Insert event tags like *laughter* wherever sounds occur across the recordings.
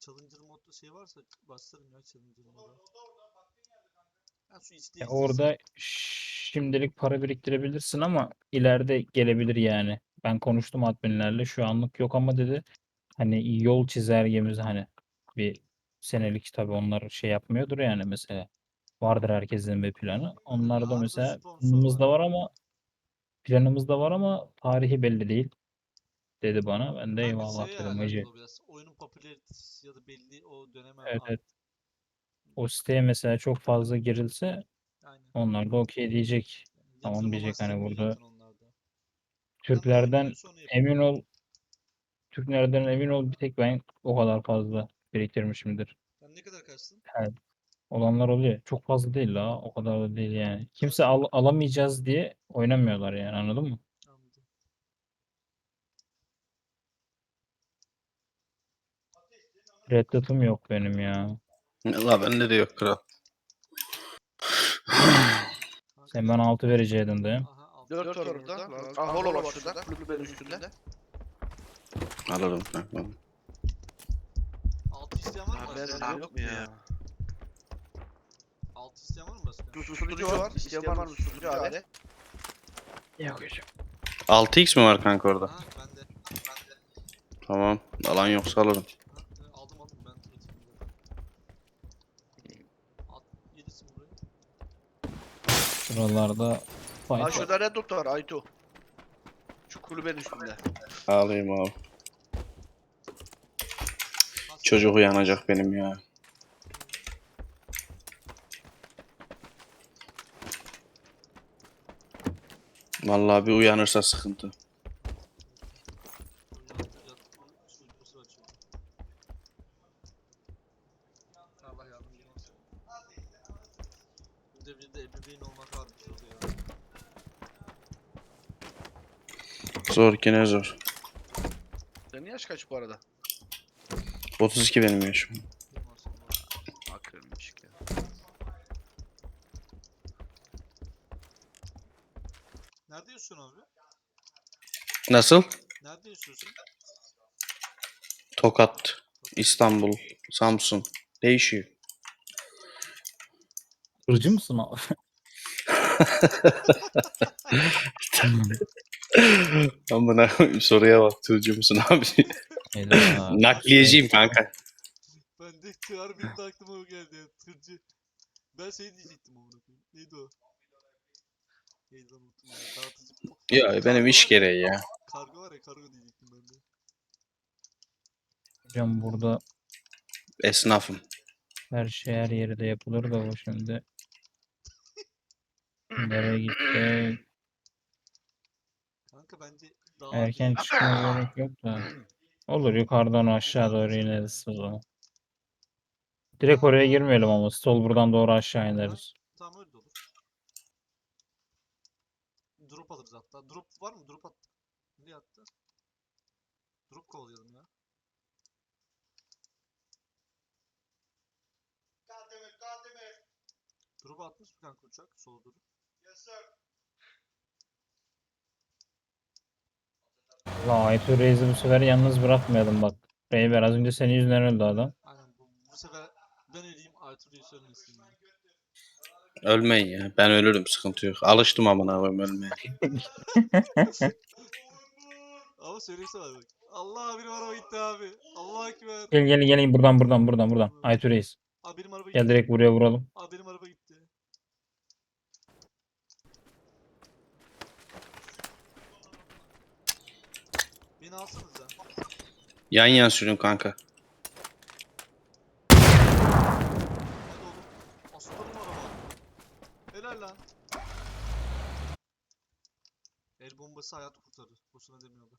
Challenger modda şey varsa bastırın ya Challenger moda. Ha şu isteği Ya orada şimdilik para biriktirebilirsin ama ileride gelebilir yani. Ben konuştum adminlerle şu anlık yok ama dedi hani yol çizelgemiz hani bir senelik tabii onlar şey yapmıyordur yani mesela. Vardır herkesin bir planı. Onlar da Arda mesela sponsor planımızda var. var ama planımızda var ama tarihi belli değil dedi bana. Ben de eyvallah şeye dedim hacı. Oyunun popülaritesi ya da belli o döneme Evet, evet. O siteye mesela çok fazla girilse Aynen. onlar da okey diyecek. Tamam Yatırım diyecek hani burada Türklerden emin ol Türklerden emin ol bir tek ben o kadar fazla biriktirmişimdir. Sen ne kadar kaçtın? Olanlar oluyor. Çok fazla değil la. O kadar da değil yani. Kimse al- alamayacağız diye oynamıyorlar yani anladın mı? Anladım. Red Dot'um yok benim ya. La bende de yok kral. Sen bana 6 vereceydin de. Aha aldım. 4 var burada. Aa holo var şurada. Kulübenin üstünde. Alırım kanka. Altı isteyen var mı ben yok mu ya? Altı isteyen var mı başka? Susturucu var. İsteyen var mı susturucu abi? Yok hocam. 6x mi var kanka orada? Ha. Bende. Tamam. Alan yoksa alırım. Ha, e, aldım aldım ben getirdim zaten. At, yedisin buraya. Şuralarda Aa fight var. şurada red dot var Aytu. Şu kulübenin üstünde. Alayım abi. Çocuk uyanacak benim ya. Vallahi bir uyanırsa sıkıntı. Yat- yat- şu ucunu açıyor. Allah yardımcın olsun. Bir de bir de ebeveyn olmak var bir şey ya. Zor gene zor. Senin yaş kaç bu arada? 32 benim yaşım. Ya. Nerede yaşıyorsun abi? Nasıl? Nerede yaşıyorsun? Tokat, İstanbul, Samsun. Değişiyor. Kırıcı mısın abi? *laughs* Amına koyayım, soruya bak Tuğcu musun abi? Hayda. Nakliyeciyim kanka. Ben de benim de aklıma o geldi ya. Tırcı. Ben şey diyecektim amına koyayım. Neydi o? Neydi lan unuttum ya. Dağıtıcı. Ya benim iş gereği ya. Kargo var ya kargo diyecektim ben de. Hocam burada Esnafım. her şey her yerde yapılır da bu şimdi. Nereye gitti? Kanka bence daha Erken çıkmaya gerek yok da. *clears throat* Olur yukarıdan aşağı doğru ineriz o zaman. Direkt oraya girmeyelim ama stol buradan doğru aşağı ineriz. Tamam öyle de olur. Drop alırız hatta. Drop var mı? Drop at. Nereye attı? Drop kovalayalım ya. Drop'a atmış mı kanka uçak? Sola doğru. La Aytu Reis'i bu sefer yalnız bırakmayalım bak. Beyber az önce senin yüzünden öldü adam. Aynen bu, bu sefer ben öleyim Arthur'u söylemesin ya. Ölmeyin ya. Ben ölürüm sıkıntı yok. Alıştım amına koyayım ölmeye. *laughs* Ama söylese var bak. Allah benim araba gitti abi. Allah ekber. Gel gel gelin buradan buradan buradan buradan. Aytu Reis. Abi benim araba Gel gitti. direkt buraya vuralım. Abi benim araba gitti. Beni alsanıza. Yan yan sürün kanka. Hadi oğlum. Aslanım araba. Helal lan. El bombası hayat kurtarır. Boşuna demiyorlar.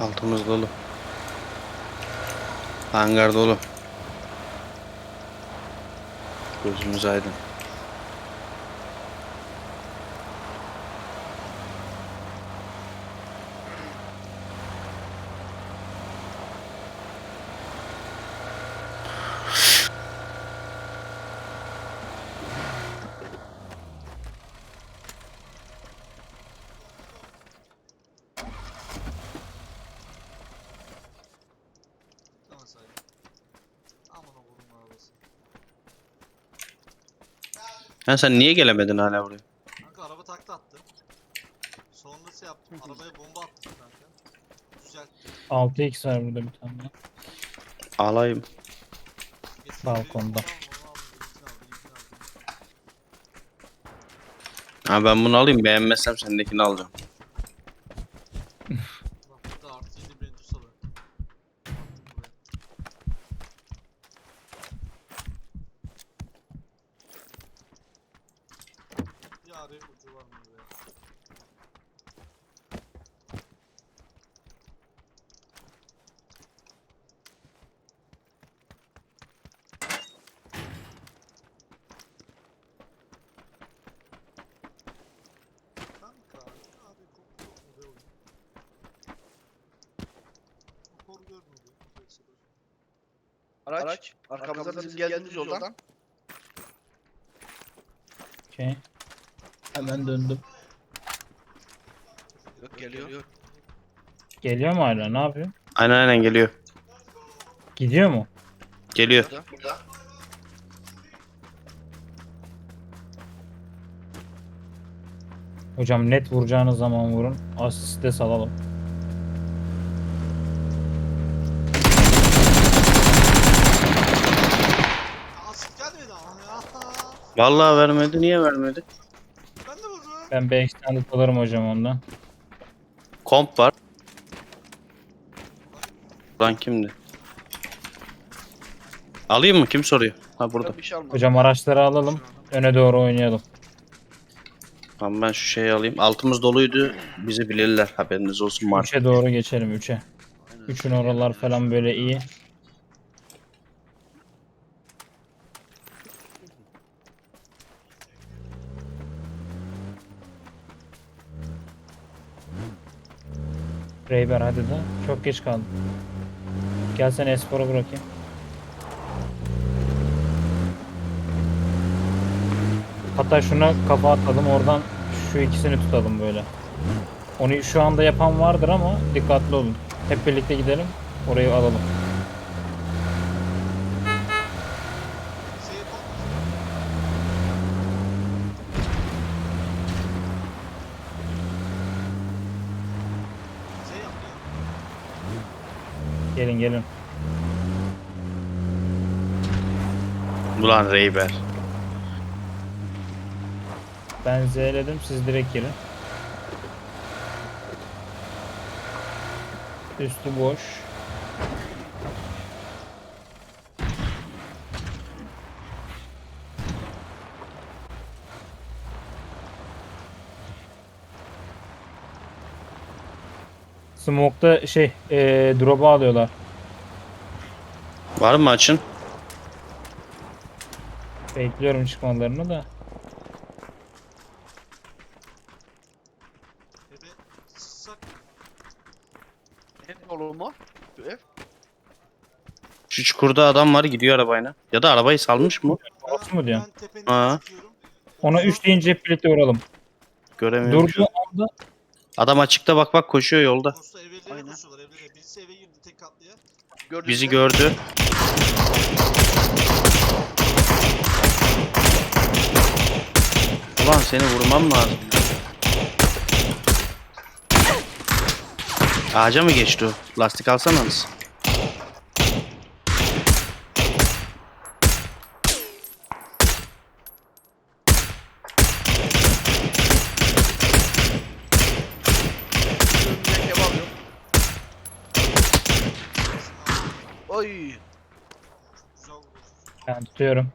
Altımız dolu. Hangar dolu. Gözümüz aydın. Ha sen niye gelemedin hala buraya? Kanka araba takla attı. Sonrası yaptım. Arabaya bomba attım kanka. Düzelttim. 6x var burada bir tane. Alayım. Getirdim, Balkonda. tamam, onu aldım, benimkini aldım, benimkini aldım. Ha ben bunu alayım beğenmezsem sendekini alacağım. Bak burada artı 7 Brentus alı. Buraya. Bir araya ucu var mı buraya? Kanka, abi koku yok mu be oğlum? Motor görmedi. Mesela. Araç. Arkamızda geldiğimiz yoldan. Okey. Hemen döndüm. Yok geliyor. Geliyor mu hala? Ne yapıyor? Aynen aynen geliyor. Gidiyor mu? Geliyor. Burada. Burada. Hocam net vuracağınız zaman vurun. Asiste salalım. Ya asit gelmedi ama ya. Vallahi vermedi niye vermedi? Ben de vurdum. Ben 5 tane alırım hocam ondan. Komp var. Lan kimdi? Alayım mı? Kim soruyor? Ha burada. Ben bir şey almadım. Hocam araçları alalım. Öne doğru oynayalım. Tamam ben şu şeyi alayım. Altımız doluydu. Bizi bilirler. Haberiniz olsun. Mart. 3'e doğru geçelim 3'e. Aynen. 3'ün oralar falan böyle iyi. Reyber hadi de. Çok geç kaldım. Gel seni Espor'a bırakayım. Hatta şuna kafa atalım oradan şu ikisini tutalım böyle. Onu şu anda yapan vardır ama dikkatli olun. Hep birlikte gidelim. Orayı alalım. Şey yapalım. Şey yap ya. Gelin gelin. Ulan Reyber. Ben Z'ledim siz direkt girin. Üstü boş. Smoke'da şey, eee drop'u alıyorlar. Var mı açın? Bekliyorum çıkmalarını da. Eve sıçsak Ne yolu mu? Bu ev. Şu çukurda adam var gidiyor arabayla. Ya da arabayı salmış mı? Orası mı diyorsun? Ben sıkıyorum. Ona 3 deyince hep birlikte vuralım. Göremiyorum. Durduğu an. anda Adam açıkta bak bak koşuyor yolda. Dostu evlere Aynen. koşuyorlar evlere. Birisi eve girdi tek katlıya. Gördünüz Bizi mü? gördü. Ulan seni vurmam lazım. Ağaca mı geçti o? Lastik alsanız. Oy. Ben tutuyorum.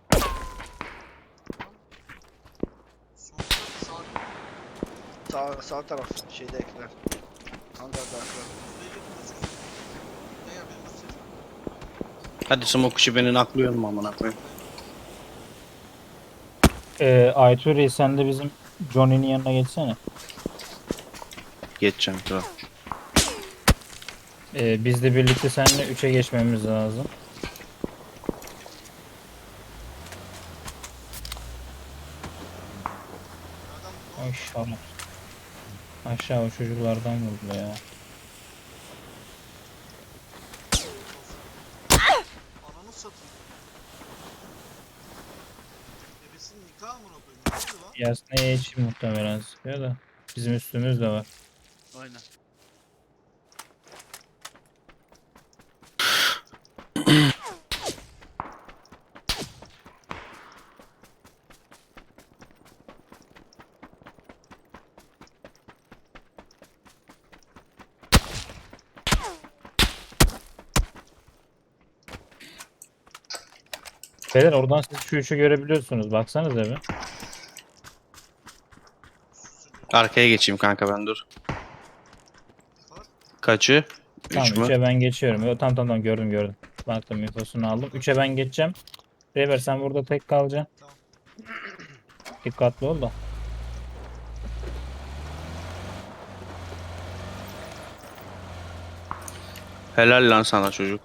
Sağ Sağ, sağ taraf şeyde ekler. Hangarda ekler. Hadi smoke işi beni naklıyorum amına koyayım. Ee, Ayturi sen de bizim Johnny'nin yanına geçsene. Geçeceğim kral. Ee, biz de birlikte seninle 3'e geçmemiz lazım. Ay şarap. Aşağı o çocuklardan vurdu ya. ananı satayım. Bebesinin nikahı mı koyayım? Yasnaya için muhtemelen sıkıyor da. Bizim üstümüz de var. Aynen. Beyler oradan siz şu üçü görebiliyorsunuz. Baksanıza bir. Arkaya geçeyim kanka ben dur. Kaçı? Tamam mü? 3'e ben geçiyorum. Yo, tamam tamam gördüm gördüm. Baktım infosunu aldım. 3'e ben geçeceğim. Rever sen burada tek kalacaksın. Tamam. Dikkatli ol da. Helal lan sana çocuk.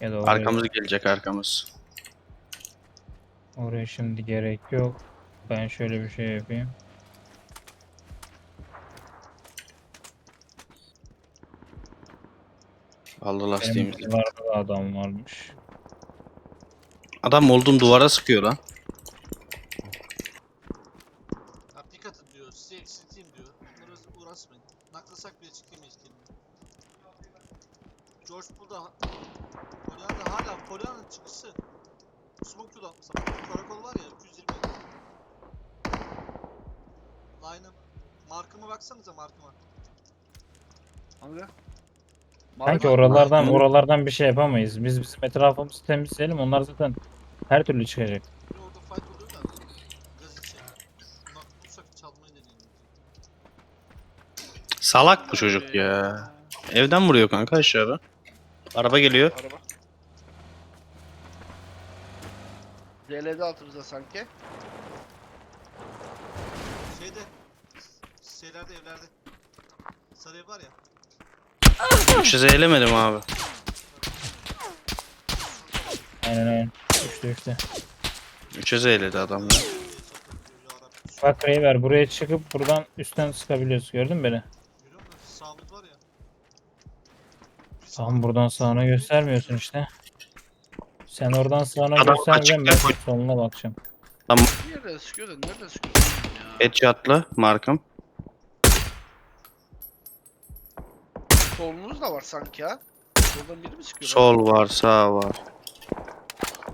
Ya da oraya, Arkamız gelecek arkamız. oraya şimdi gerek yok. Ben şöyle bir şey yapayım. Aldı Benim lastiğimizi. civarda da adam varmış. Adam oldum duvara sıkıyor lan. Ha pik atın diyor. Eksilteyim diyor. Bunlara uğraşmayın. Naklasak bile çıkamayız kendini. George burada Polyana hala Polyana'nın çıkışı. Smoke tool atmış ama. Karakol var ya 220. Line'ım. Markıma baksanıza markıma. Hangi? Sanki oralardan oralardan bir şey yapamayız. Biz bizim etrafımızı temizleyelim. Onlar zaten her türlü çıkacak. Bir orada fight oluyor da. Gaz içi. Bunlar bulursak çalmayı deneyelim. Salak bu çocuk ya. Evden vuruyor kanka aşağıda. Araba geliyor. Araba. DL'de altımızda sanki. Şeyde. Şeylerde evlerde. Sarı ev var ya. Üçe zeylemedim abi. Aynen aynen. Düştü düştü. Üçe zeyledi adam ya. Bak Reyver buraya çıkıp buradan üstten sıkabiliyoruz. Gördün mü beni? Görüyor musun? Sağımız var ya. Tamam buradan sağına göstermiyorsun işte. Sen oradan sağına Adam göstereceğim ben açıkta koy- soluna bakacağım. Bir yerde sıkıyor da nerede sıkıyor ya? Headshot'lı markım. Solunuz da var sanki ha. Soldan biri mi sıkıyor? Sol var sağ var.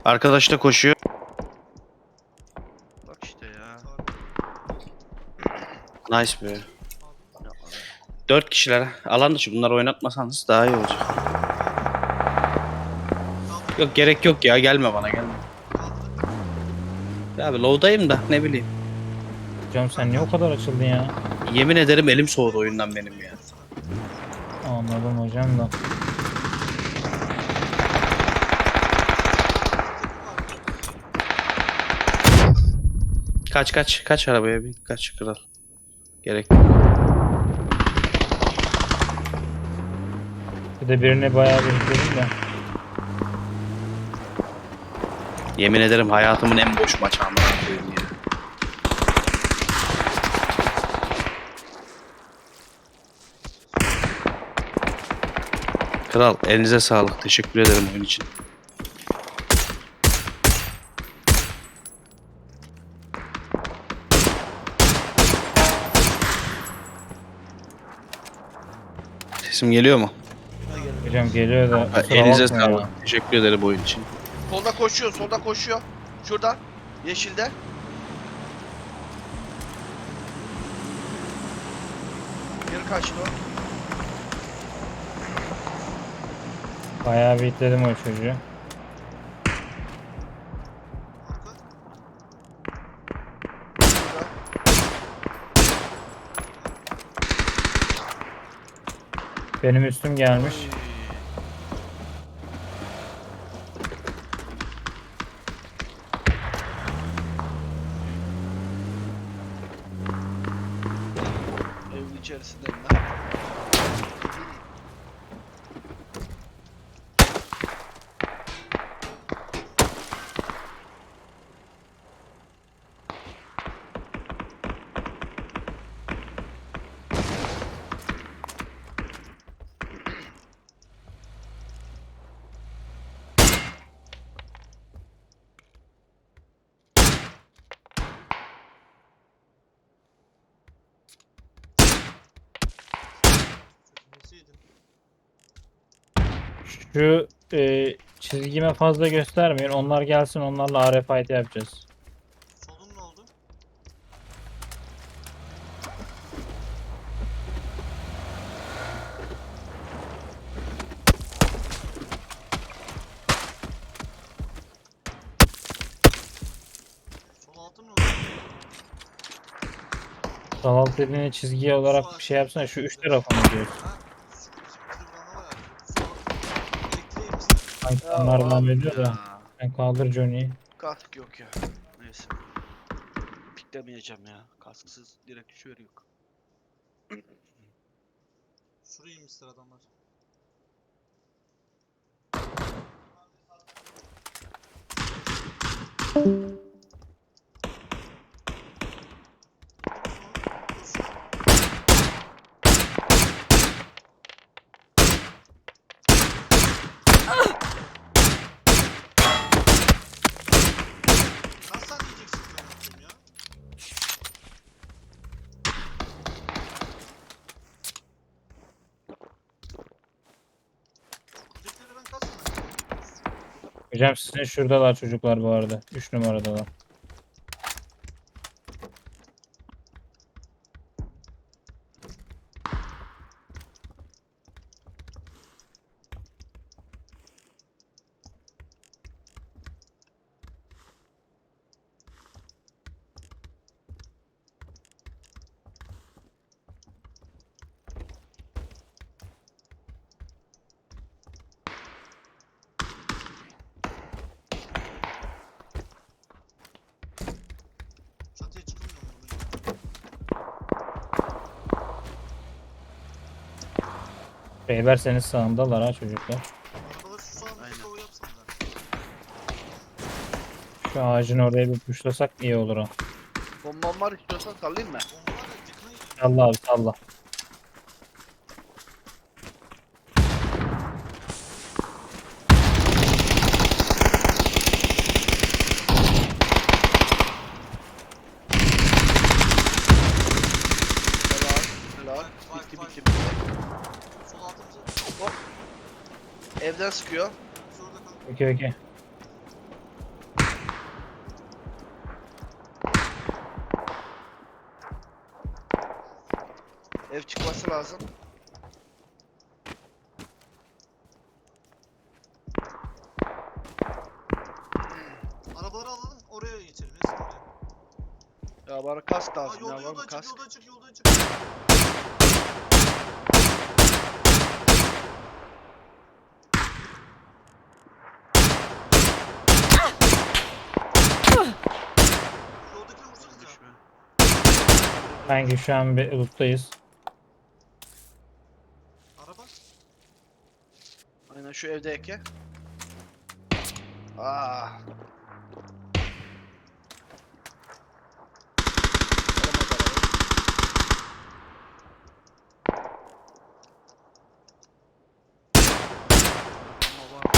Arkadaş da koşuyor. Bak işte ya. Nice be. Dört kişiler. Alan dışı bunları oynatmasanız daha iyi olacak. Yok gerek yok ya gelme bana gelme. Ya abi low'dayım da ne bileyim. Hocam sen niye o kadar açıldın ya? Yemin ederim elim soğudu oyundan benim ya. Anladım hocam da. Kaç kaç kaç arabaya bin kaç kral. Gerek yok. Bir de birini bayağı izledim de. Yemin ederim hayatımın en boş maçı amına ya. Kral elinize sağlık. Teşekkür ederim oyun için. Sesim geliyor mu? Hocam geliyor da. Ha, kusura elinize sağlık. Teşekkür ederim oyun için. Solda koşuyor, solda koşuyor. Şurada. Yeşilde. Geri kaçtı o. Bayağı bir itledim o çocuğu. Benim üstüm gelmiş. Evin Şu e, çizgime fazla göstermeyin. Onlar gelsin onlarla RFID yapacağız. Solun ne oldu? Sol altın ne oldu? Sağ alt dediğine çizgi olarak bir şey yapsana. Şu üç tarafını diyorsun. Ha? Şu bizim tribünde var ya. Sol altın. Elektriğe abi devam ediyor da. ya. Sen kaldır Johnny'yi. Kask yok ya. Neyse. Piklemeyeceğim ya. Kasksız direkt düşüyor yok. Şuraya inmişler adamlar. Kaç saniye yiyeceksin ben bakayım ya? Kuzetleri ben kaç saniye Hocam sizin şuradalar çocuklar bu arada. 3 numaradalar. Beyler senin sağındalar ha çocuklar. Şu sağ Aynen. sol yapsam da. Şu ağacın oraya bir puşlasak iyi olur ha. Bombam var istiyorsan sallayayım mı? Da. Salla abi salla. Helal. Helal. Evden sıkıyor. Şurada kal. Okey okey. Ev çıkması lazım. Arabaları alalım oraya geçelim. Ya bana kask Aa lazım yolda ya var yolda mı çık kask? yolda çık yolda Sanki şu an bir loot'tayız. Araba. Aynen şu evde eke. Aa. Var.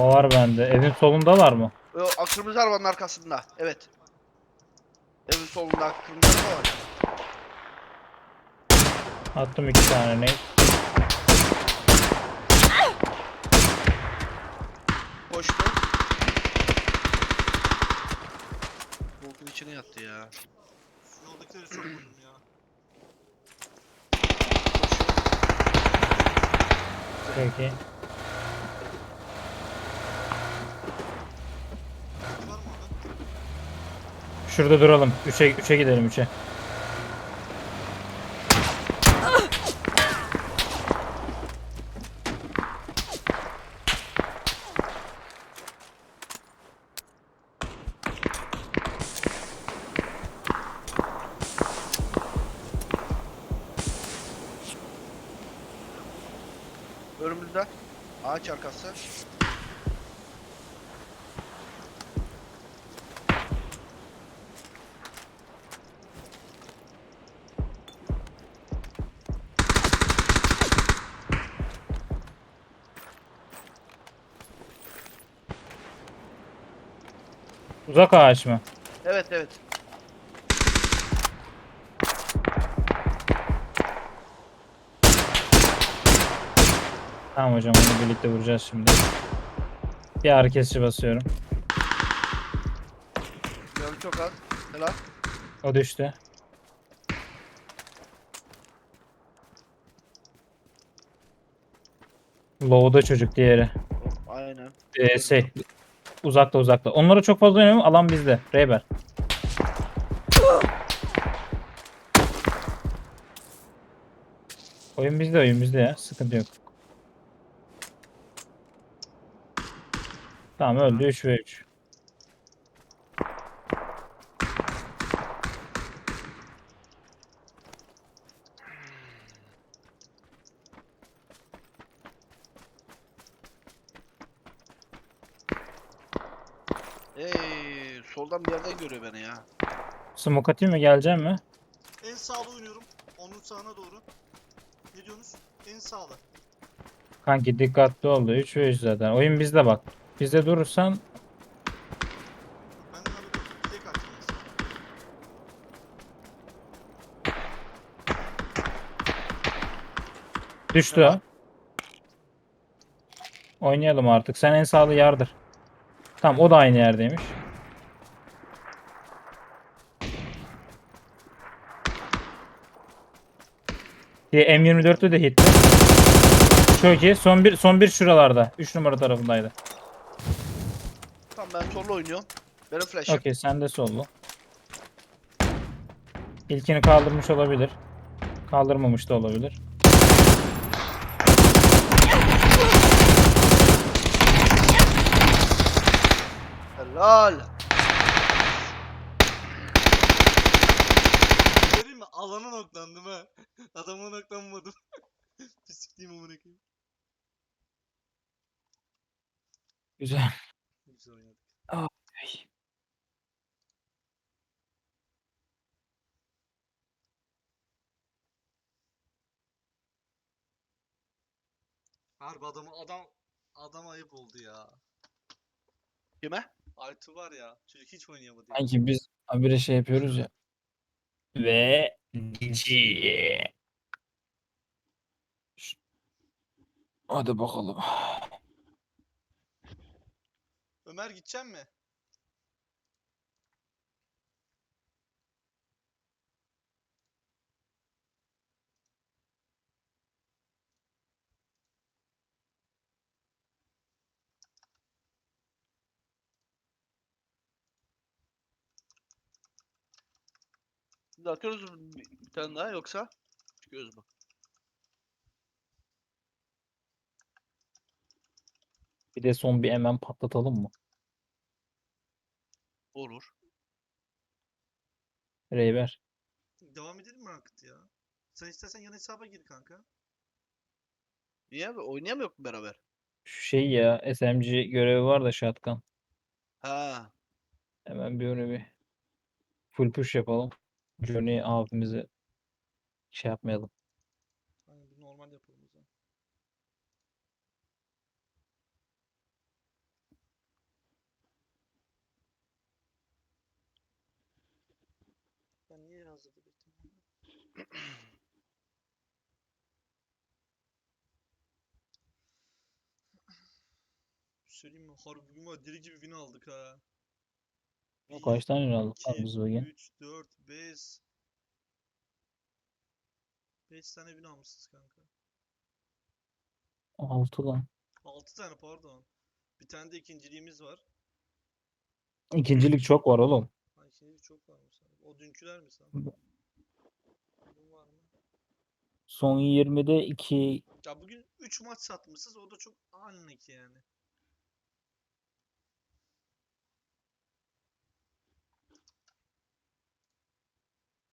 O var bende. Evin solundalar mı? Yo, kırmızı arabanın arkasında. Evet. Solunda kırmızı var. Attım iki tane ne? Koştu. Volkun içine yattı ya. Yoldakileri çok vurdum ya. Peki. Var mı orada? Şurada duralım. 3'e 3'e gidelim 3'e. Uzak ağaç mı? Evet evet. Tamam hocam onu birlikte vuracağız şimdi. Bir ağrı kesici basıyorum. Canı çok az. Helal. O düştü. Low'da çocuk diğeri. Aynen. Ee, şey uzakta uzakta. Onlara çok fazla oynamıyorum. Alan bizde. Reyber. Oyun bizde oyun bizde ya. Sıkıntı yok. Tamam öldü 3 ve 3. Ey, soldan bir yerden görüyor beni ya. Smoke atayım mı gelecek mi? En sağda oynuyorum. Onun sağına doğru. Ne diyorsunuz? En sağda. Kanki dikkatli ol da 3 ve 3 zaten. Oyun bizde bak. Bizde durursan Ben de hani tek açtım. düştü o. Oynayalım artık. Sen en sağlı yardır. Tamam o da aynı yerdeymiş. Diye M24'ü de hitti. Çok iyi. Son bir son bir şuralarda. 3 numara tarafındaydı. Tamam ben solda oynuyorum. Benim flash'ım. Okey sen de sollu. İlkini kaldırmış olabilir. Kaldırmamış da olabilir. Helal. Göreyim mi? Alana noklandım ha. Adama noklanmadım. *laughs* Pislikliyim amına koyayım. Güzel. Güzel oynadık. Harbi adamı adam adam ayıp oldu ya. Kime? Aytu var ya çocuk hiç oynayamadı. ya. Sanki biz habire şey yapıyoruz ya. Ve GG. Hadi bakalım. Ömer gidecek mi? Şimdi atıyoruz bir bir tane daha yoksa çıkıyoruz mu? Bir de son bir hemen patlatalım mı? Olur. Reyber. Devam edelim mi Ranked ya? Sen istersen yan hesaba gir kanka. Niye? Oynayamıyor mu beraber? Şu şey ya SMG görevi var da shotgun. Ha. Hemen bir onu bir full push yapalım. Johnny abimizi şey yapmayalım. Aynen bir normal yapalım o zaman. Niye hazırda bekliyorum? Söyleyeyim mi? Harbi bugün var deli gibi win aldık ha. O kaç tane aldık lan 2, biz bugün? 3, 4, 5. 5 tane win almışız kanka. 6 lan. 6 tane pardon. Bir tane de ikinciliğimiz var. İkincilik çok var oğlum. Ha ikincilik çok varmış abi. O dünküler mi var mı? Son 20'de 2 Ya bugün 3 maç satmışız. O da çok anlık yani.